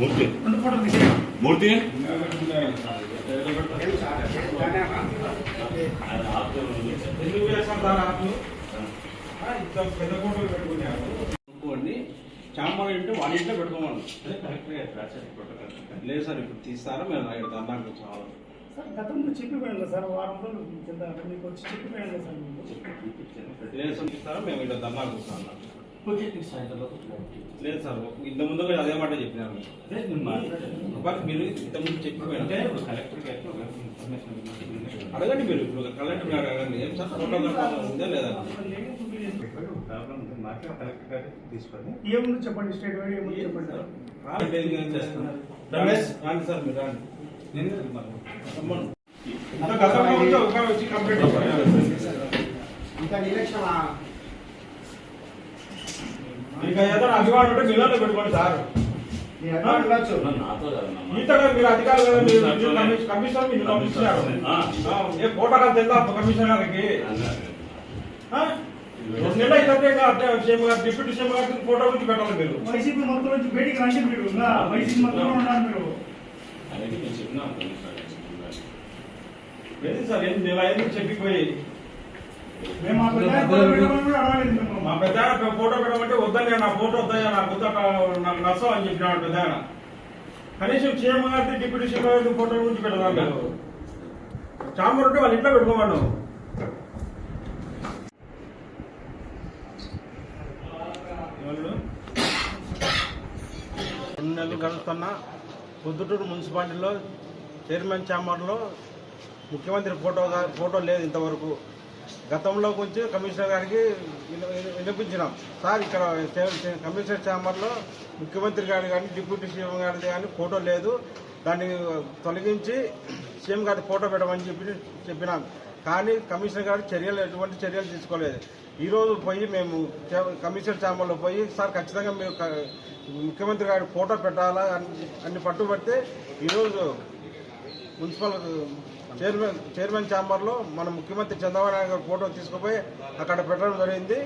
మూర్తి. మూర్తి? Chamber ఇంటే వాళ్ళ ఇంట్లో పెట్టుకోమని లేదు సార్ ఇప్పుడు తీస్తారా? మేము ఇక్కడ దండానికి వచ్చాము సార్ గతంలో చెప్పిపోయాను సార్ వారం రోజులు కింద మీకు వచ్చి చెప్పిపోయాను సార్ లేదు సార్ తీస్తారా? మేము ఇక్కడ దండానికి వచ్చాము లేదు సార్ ఇంత ముందు కూడా అదే మాట చెప్పినాను ఒకటి మీరు ఇంత ముందు చెప్పిపోయినా అడగండి మీరు ఇప్పుడు కలెక్టర్ గారు అడగండి. ఏం సార్ ఫోటో ఉందా? లేదా? తీసుకొని ఏముంది చెప్పండి స్టేట్ వైడ్ ఏముంది చెప్పండి. చేస్తున్నారు? రమేష్. రాండి సార్ మీరు రాండి. అంత గతంలో వచ్చి కంప్లీట్ ఇంకా నిరీక్షణ ఇంకా ఏదైనా అధికారులు ఉంటే మిల్లర్లో పెట్టుకోండి సార్. ఈతగా మీరు అధికారులు కదా మీరు మీరు కమిషన్- కమిషనర్ మీరు పంపించారు ఏ తెలుదా కమిషనర్ గారికి? గారు డిప్యూటీ సీఎం గారికి ఫోటో గురించి పెట్టాలి మీరు. వైసీపీ మొత్తం నుంచి బయటికి రండి మీరు. వైసీపీ మొత్తం ఉన్నారు మీరు. లేదు సార్ చెప్పిపోయి? మా పెద్ద ఫోటో పెట్టమంటే వద్దనే నా ఫోటో వద్దయ్యా నాకు వద్ద నాకు నష్టం అని చెప్పినాడు పెద్ద కనీసం సీఎం గారి డిప్యూటీ సీఎం గారి ఫోటో గురించి పెట్టదా మీరు చాంబర్ ఉంటే వాళ్ళ ఇంట్లో పెట్టుకోమను. ఎవరు? రెండు నెలలు గడుస్తున్న పొద్దుటూరు మున్సిపాలిటీలో చైర్మన్ ఛాంబర్లో ముఖ్యమంత్రి ఫోటో గా- ఫోటో లేదు ఇంతవరకు. గతంలో కొంచెం కమిషనర్ గారికి విన- వినిపించినాం. సార్ ఇక్కడ కమిషనర్ ఛాంబర్లో ముఖ్యమంత్రి గారి కానీ డిప్యూటీ సీఎం గారిది కానీ ఫోటో లేదు. దాన్ని తొలగించి సీఎం గారి ఫోటో పెట్టమని చెప్పి చెప్పినాం. కానీ కమిషనర్ గారు చర్యలు ఎటువంటి చర్యలు తీసుకోలేదు. ఈరోజు పోయి మేము చే- కమిషనర్ ఛాంబర్లో పోయి సార్ ఖచ్చితంగా మీరు ముఖ్యమంత్రి గారి ఫోటో పెట్టాలా అని అన్ని పట్టుబడితే ఈరోజు మున్సిపల్ చైర్మన్ చైర్మన్ ఛాంబర్లో మన ముఖ్యమంత్రి చంద్రబాబు నాయుడు గారి ఫోటో తీసుకుపోయి అక్కడ పెట్టడం జరిగింది.